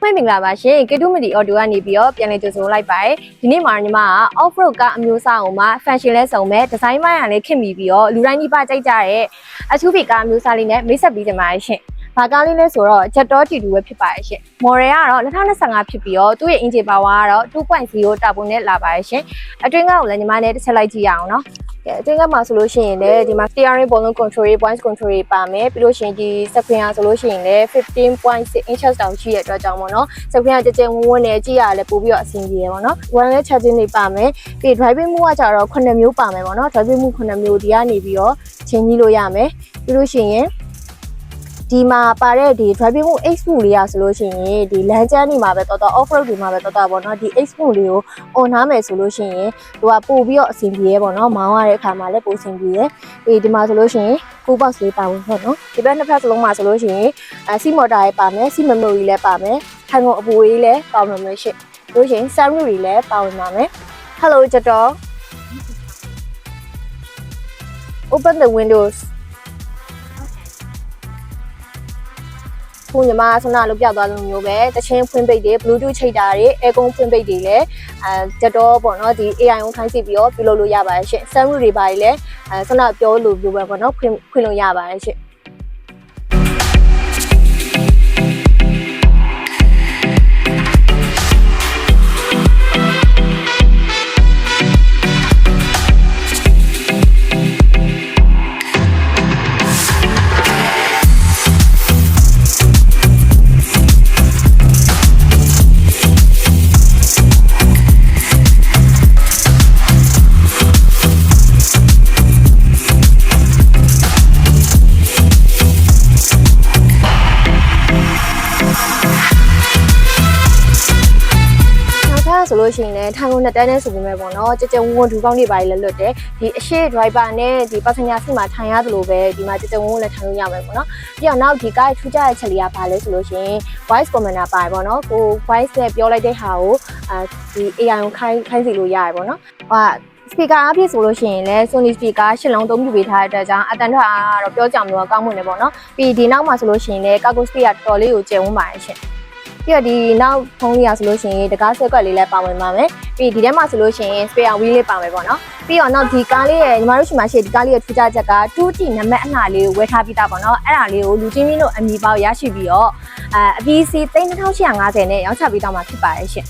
ဖွင့်မင်္ဂလာပါရှင်ကေတုမတီအော်တိုကနေပြီးတော့ပြန်လည်ကြိုဆိုလိုက်ပါတယ်ဒီနေ့မှာညီမက off road ကအမျိုးအစားအောင်မှာ fashion လဲစုံမဲ့ဒီဇိုင်းပိုင်းကလည်းခင်ပြီးပြီးတော့လူတိုင်းကြီးပါကြိုက်ကြတဲ့အထူးဖီကားအမျိုးအစားလေးနဲ့မိတ်ဆက်ပြီးကြပါရှင် ဘာကားလေးလဲဆိုတော့ Jet Door T2 ပဲဖြစ်ပါရဲ့ရှင်။ model ကတော့2025ဖြစ်ပြီးတော့သူ့ရဲ့ engine power ကတော့2.0တာဘုံနဲ့လာပါရဲ့ရှင်။အတွင်းကကိုလည်းညီမနဲ့တစ်ချက်လိုက်ကြည့်ရအောင်နော်။ကဲအတွင်းကမှာဆိုလို့ရှိရင်လည်းဒီမှာ steering volume control တွေ voice control တွေပါမယ်ပြီးလို့ရှိရင်ဒီ screen ကဆိုလို့ရှိရင်လည်း15.6 inches တောင်ရှိတဲ့အတွက်ကြောင့်ပေါ့နော် screen ကကြကြဝန်းဝန်းနဲ့ကြည့်ရလည်းပို့ပြီးတော့အဆင်ပြေရပါတော့။ wireless charging တွေပါမယ်ပြီး driving mode ကကြတော့9မျိုးပါမယ်ပေါ့နော် driving mode 9မျိုးဒီကနေပြီးတော့ချိန်ကြီးလို့ရမယ်ပြီးလို့ရှိရင် ဒီမှာပါတဲ့ဒီ driving mode X mode လေးอ่ะဆိုလို့ရှိရင်ဒီလမ်းကျန်းဒီမှာပဲတော်တော် off road ဒီမှာပဲတော်တော်ပေါ့နော်ဒီ X mode လေးကို on ထားမယ်ဆိုလို့ရှိရင်သူကပို့ပြီးတော့အဆင်ပြေရပေါ့နော်မောင်းရတဲ့အခါမှာလည်းပိုအဆင်ပြေရအေးဒီမှာဆိုလို့ရှိရင် cool box လေးပါဝင်ပေါ့နော်ဒီဘက်နှစ်ဖက်စလုံးမှာဆိုလို့ရှိရင်အဲ C motor ရေးပါမယ် C memory လည်းပါမယ်ထိုင်ကုန်အပူလေးလည်းပါဝင်မယ်ရှင့်လို့ရှိရင် sound တွေလည်းပါဝင်ပါမယ် hello ကြတော့ open the windows ခုညီမဆန္ဒလို့ပြောက်သွားလို့မျိုးပဲတချင်းဖွင့်ပိတ်တွေ bluetooth ချိတ်တာတွေ aircon ဖွင့်ပိတ်တွေလည်းအဲကြတော့ပေါ့နော်ဒီ AI ကိုခိုင်းစီပြီးတော့ပြုလုပ်လို့ရပါတယ်ရှင့် sound တွေပါလည်းအဲဆန္ဒပြောလို့ပြောပဲပေါ့နော်ခွင့်ခွင့်လို့ရပါတယ်ရှင့် ဆိုလို့ရှိရင်လည်းထိုင်ကုန်နှစ်တန်းနဲ့ဆိုပေမဲ့ပေါ့နော်ကြကြဝန်းဝန်းဒူကောင်းတွေပါလေလွတ်တယ်ဒီအရှိ driver နဲ့ဒီ passenger seat မှာထိုင်ရသလိုပဲဒီမှာကြကြဝန်းဝန်းလည်းထိုင်လို့ရမယ်ပေါ့နော်ပြီးတော့နောက်ဒီကားထူးခြားတဲ့ချက်လေးကပါလဲဆိုလို့ရှိရင် voice commander ပါတယ်ပေါ့နော်ကို voice နဲ့ပြောလိုက်တဲ့ဟာကိုအဲဒီ AI ကိုခိုင်းခိုင်းစီလို့ရတယ်ပေါ့နော်ဟို speaker အဖြစ်ဆိုလို့ရှိရင်လည်း Sony speaker ရှစ်လုံးသုံးပြပေးထားတဲ့အတွက်ကြောင့်အတန်ထွက်အားကတော့ပြောကြမလို့ကောင်းမွန်တယ်ပေါ့နော်ပြီးဒီနောက်မှာဆိုလို့ရှိရင်လည်း cargo speed ကတော်တော်လေးကိုကျယ်ဝန်းပါတယ်ရှင် ပြီးတော့ဒီနောက်ဖုန်းလေးရဆိုလို့ရှိရင်တကားဆက်ကွက်လေးလည်းပါဝင်ပါမယ်ပြီးဒီထဲမှာဆိုလို့ရှိရင် spare wheel လေးပါမယ်ပေါ့နော်ပြီးတော့နောက်ဒီကားလေးရဲ့ညီမတို့ရှိမှရှိဒီကားလေးရဲ့ထူးခြားချက်က 2T နံပါတ်အလှလေးကိုဝယ်ထားပြီးသားပေါ့နော်အဲ့ဒါလေးကိုလူချင်းချင်းတို့အမီပေါက်ရရှိပြီးတော့အဲအပီးစီ3850နဲ့ရောင်းချပေးတော့မှာဖြစ်ပါတယ်ရှင်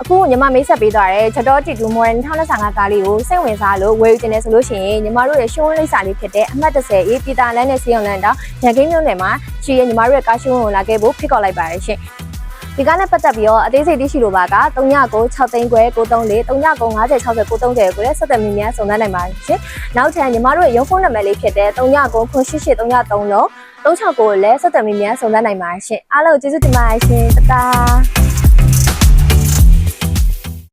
အခုညီမမိတ်ဆက်ပေးသွားတဲ့ချက်တော်တီတူမော်ဒယ်2025ကားလေးကိုစိတ်ဝင်စားလို့ဝယ်ယူတင်နေဆိုလို့ရှိရင်ညီမတို့ရဲ့ရှုံးလိပ်စာလေးဖြစ်တဲ့အမှတ်30အေးပြည်တာလန်းနဲ့စီယုံလန်းတောင်ရန်ကင်းမြို့နယ်မှာရှိရဲ့ညီမတို့ရဲ့ကားရှုံးကိုလာခဲ့ဖို့ဖိတ်ခေါ်လိုက်ပါတယ်ရှင် ဒီကားနဲ့ပတ်သက်ပြီးတော့အသေးစိတ်သိရှိလိုပါက3996သိန်းခွဲ934 3950 60 930ကိုလည်းဆက်သွယ်မြင်းများစုံစမ်းနိုင်ပါရှင်။နောက်ထပ်ညီမတို့ရဲ့ရုံးဖုန်းနံပါတ်လေးဖြစ်တဲ့399883လုံး369ကိုလည်းဆက်သွယ်မြင်းများစုံစမ်းနိုင်ပါရှင်။အားလုံးကျေးဇူးတင်ပါတယ်ရှင်။တတား